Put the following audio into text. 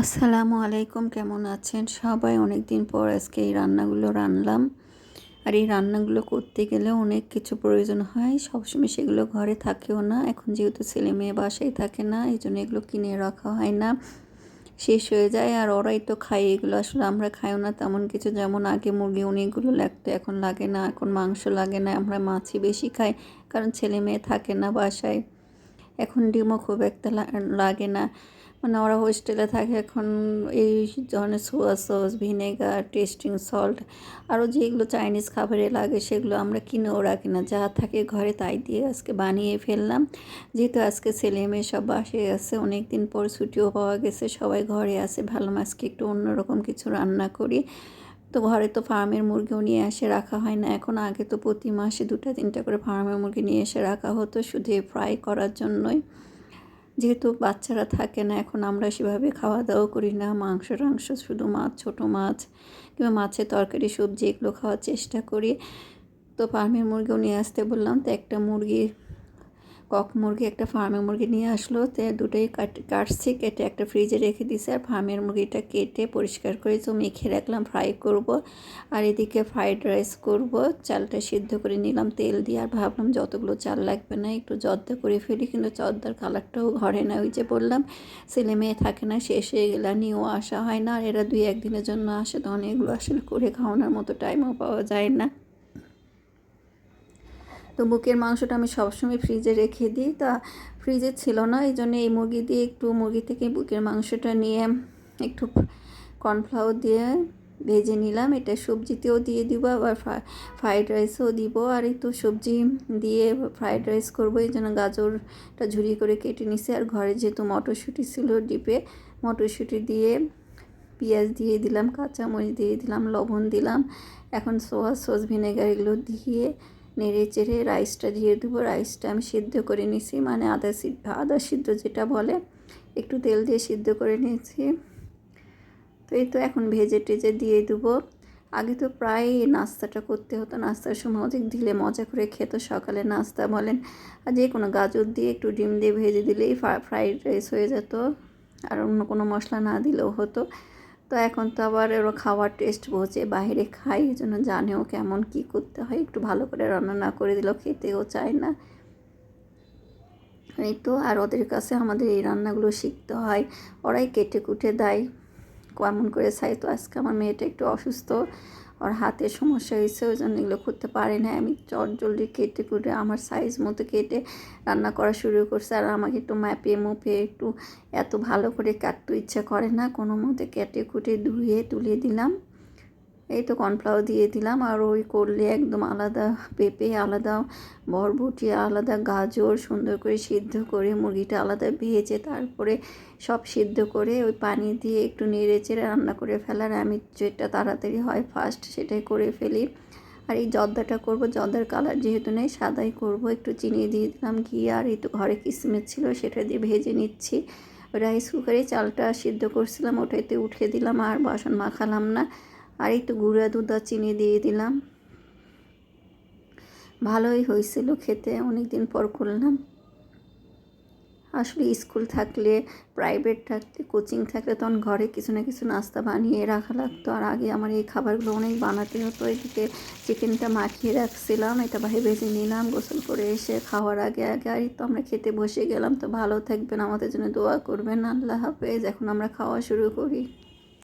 আসসালামু আলাইকুম, কেমন আছেন? সবাই অনেক দিন পর আজকে এই রান্নাগুলো রান্নলাম আর এই রান্নাগুলো করতে গেলে অনেক কিছু প্রয়োজন হয়। সবসময় সেগুলো ঘরে থাকেও না। এখন যেহেতু ছেলে মেয়ে বাসায় থাকে না, এই জন্য এগুলো কিনে রাখা হয় না। শেষ হয়ে যায় আর ওরাই তো খায়। এগুলো আসলে আমরা খাইও না তেমন কিছু। যেমন আগে মুরগি অনেকগুলো লাগতো, এখন লাগে না। এখন মাংস লাগে না। আমরা মাছই বেশি খাই, কারণ ছেলে মেয়ে থাকে না বাসায়। এখন ডিমও খুব একটা লাগে না। মানে ওরা হোস্টেলে থাকে এখন এই ধরনের soya sauce vinegar tasting salt আরও যেগুলো চাইনিজ খাবারে লাগে সেগুলো আমরা কিনেও রাখি না যা থাকে ঘরে তাই দিয়ে আজকে বানিয়ে ফেললাম। যেহেতু আজকে ছেলে মেয়ে সব বাসে আছে অনেক দিন পর ছুটিও পাওয়া গেছে, সবাই ঘরে আছে, ভালো মাছকে একটু অন্যরকম কিছু রান্না করি। তো ঘরে তো ফার্মের মুরগিও নিয়ে এসে রাখা হয় না, এখন আগে তো প্রতি মাসে দুটা তিনটা করে ফার্মের মুরগি নিয়ে এসে রাখা হতো শুধু ফ্রাই করার জন্যই। যেহেতু বাচ্চারা থাকে না, এখন আমরা সেভাবে খাওয়া দাওয়া করি না। মাংস, টাংস শুধু মাছ, ছোট মাছ কিংবা মাছের তরকারি, সবজি এগুলো খাওয়ার চেষ্টা করি। তো ফার্মের মুরগিও নিয়ে আসতে বললাম, তো একটা মুরগি কক মুরগি একটা ফার্মের মুরগি নিয়ে আসলো। তো দুটোই কাটছি, কেটে একটা ফ্রিজে রেখে দিছে। আর ফার্মের মুরগিটা কেটে পরিষ্কার করে তো মেখে রাখলাম, ফ্রাই করব। আর এদিকে ফ্রাইড রাইস করব। চালটা সিদ্ধ করে নিলাম, তেল দিয়ে। আর ভাবলাম যতগুলো চাল লাগবে না, একটু জর্দা করে ফেলি। কিন্তু জর্দার কালারটাও ঘরে না, ওই যে বললাম, ছেলে মেয়ে থাকে না, শেষ হয়ে গেলে নিয়েও আসা হয় না। আর এরা দুই একদিনের জন্য আসে তখন এগুলো আসলে করে খাওয়ানোর মতো টাইমও পাওয়া যায় না। তো বুকের মাংসটা আমি সবসময় ফ্রিজে রেখে দিই। তা ফ্রিজে ছিল না এই জন্য এই মুরগি দিয়ে একটু মুরগি থেকে বুকের মাংসটা নিয়ে একটু কর্নফ্লাওয়ার দিয়ে ভেজে নিলাম। এটা সবজিতেও দিয়ে দিব, আবার ফ্রাইড রাইসও দিব। আর একটু সবজি দিয়ে ফ্রাইড রাইস করব, এই জন্য গাজরটা ঝুরি করে কেটে নিছি। আর ঘরে যেহেতু মটরশুঁটি ছিল ডিপে, মটরশুঁটি দিয়ে পেঁয়াজ দিয়ে দিলাম, কাঁচামরিচ দিয়ে দিলাম, লবণ দিলাম। এখন সোয়া সস ভিনেগার এগুলো দিয়ে নেড়ে চেড়ে রাইসটা দিয়ে দেবো। রাইসটা আমি সিদ্ধ করে নিছি মানে আদা সিদ্ধ আদা সিদ্ধ যেটা বলে, একটু তেল দিয়ে সিদ্ধ করে নিয়েছি। তো এই তো এখন ভেজে টেজে দিয়ে দেবো। আগে তো প্রায় নাস্তাটা করতে হতো, নাস্তার সময় অধিক দিলে মজা করে খেত। সকালে নাস্তা বলেন, আর যে কোনো গাজর দিয়ে একটু ডিম দিয়ে ভেজে দিলেই ফ্রাইড রাইস হয়ে যেত। আর অন্য কোনো মশলা না দিলেও হতো। তো এখন তো আবার ওরা খাওয়ার টেস্ট বোঝে বাইরে খাই, এই জন্য জানেও কেমন কি করতে হয়। একটু ভালো করে রান্না না করে দিলেও খেতেও চায় না। এই তো, আর ওদের কাছে আমাদের এই রান্নাগুলো শিখতে হয়। ওরাই কেটে কুটে দেয়। কেমন করে চাই তো আজকে আমার মেয়েটা একটু অসুস্থ। ওর হাতে সমস্যা হয়েছে, ওই জন্য এগুলো করতে পারি না আমি চট জলদি কেটে কুটে আমার সাইজ মতো কেটে রান্না করা শুরু করছে। আর আমাকে একটু ম্যাপে মুপে একটু এত ভালো করে কাটতে ইচ্ছা করে না, কোনো মতে কেটে কুটে ধুয়ে তুলে দিলাম। এই তো কর্নফ্লাওয়ার দিয়ে দিলাম আর ওই করলে একদম আলাদা পেঁপে, আলাদা বরবটি, আলাদা গাজর সুন্দর করে সিদ্ধ করে মুরগিটা আলাদা ভেজে তারপরে সব সিদ্ধ করে ওই পানি দিয়ে একটু নেড়ে চেড়ে রান্না করে ফেলার আমি যেটা তাড়াতাড়ি হয় ফার্স্ট সেটাই করে ফেলি। আর এই জর্দাটা করব, জর্দার কালার যেহেতু নেই সাদাই করব। একটু চিনি দিয়ে দিলাম ঘি আর এই তো ঘরে কিসমিস ছিল সেটা দিয়ে ভেজে নিচ্ছি। রাইস কুকারে চালটা সিদ্ধ করছিলাম ওটাইতে উঠে দিলাম আর বাসন মাখালাম না। আর একটু গুঁড়া দুধ আর চিনি দিয়ে দিলাম। ভালোই হয়েছিল খেতে অনেক দিন পর করলাম। আসলে স্কুল থাকলে প্রাইভেট থাকলে কোচিং থাকলে তখন ঘরে কিছু না কিছু নাস্তা বানিয়ে রাখা লাগতো। আর আগে আমার এই খাবারগুলো অনেক বানাতে হতো। এদিকে চিকেনটা মাখিয়ে রাখছিলাম, এটা ভাই ভেজে নিলাম, গোসল করে এসে খাওয়ার আগে আগে। আর তো আমরা খেতে বসে গেলাম। তো ভালো থাকবেন, আমাদের জন্য দোয়া করবেন। আল্লাহ হাফেজ। এখন আমরা খাওয়া শুরু করি।